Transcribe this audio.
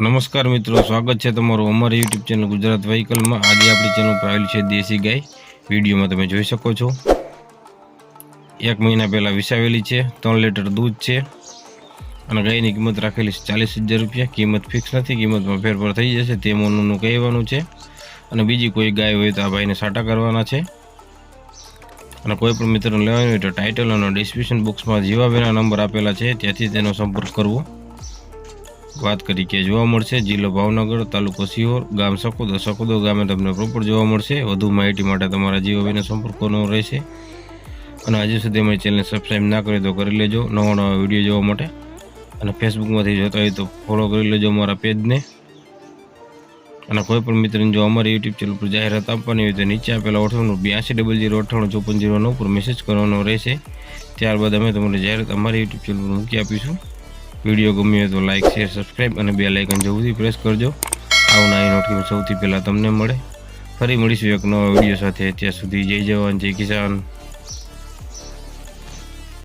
નમસ્કાર મિત્રો, સ્વાગત છે તમારું અમારી યુટ્યુબ ચેનલ ગુજરાત વ્હીકલમાં. આજે આપણી ચેનલ પર આવેલી છે દેશી ગાય. વિડીયોમાં તમે જોઈ શકો છો. એક મહિના પહેલાં વિસાવેલી છે, ત્રણ લીટર દૂધ છે. અને ગાયની કિંમત રાખેલી છે ચાલીસ હજાર રૂપિયા. કિંમત ફિક્સ નથી, કિંમતમાં ફેરફાર થઈ જશે તે મોનુનું કહેવાનું છે. અને બીજી કોઈ ગાય હોય તો આ ભાઈને સાટા કરવાના છે. અને કોઈ પણ મિત્રને લેવાની હોય તો ટાઇટલ અને ડિસ્ક્રિપ્શન બોક્સમાં જીવાબેના નંબર આપેલા છે. ત્યાંથી તેનો સંપર્ક કરવો. વાત કરી કે જોવા મળશે. જિલ્લો ભાવનગર, તાલુકો સિહોર ગામ સકોદો સકોદો ગામે તમને પ્રોપર જોવા મળશે. વધુ માહિતી માટે તમારા જીઓભાઈનો સંપર્ક કરવાનો રહેશે? અને હજી સુધી અમારી ચેનલને સબસ્ક્રાઈબ ના કરી તો કરી લેજો. નવા નવા વીડિયો જોવા માટે. અને ફેસબુકમાંથી જોતા હોય તો ફોલો કરી લેજો અમારા પેજને અને કોઈ પણ મિત્રને જો અમારી યુટ્યુબ ચેનલ પર જાહેરાત આપવાની હોય તો નીચે આપેલા અઠાણું બ્યાસી ડબલ જીરો અઠ્ઠાણું ચોપન જીરો નવ પર મેસેજ કરવાનો રહેશે. ત્યારબાદ અમે તમને જાહેરાત અમારી યુટ્યુબ ચેનલ પર મૂકી આપીશું. વીડિયો ગમ્યો હોય તો લાઇક શેર સબસ્ક્રાઈબ અને બે લાઇકન જરૂરથી પ્રેસ કરજો. આવું નાની નોટિફિકેશન સૌથી પહેલાં તમને મળે. ફરી મળીશું એક નવા વીડિયો સાથે. ત્યાં સુધી જય જવાન, જય કિસાન.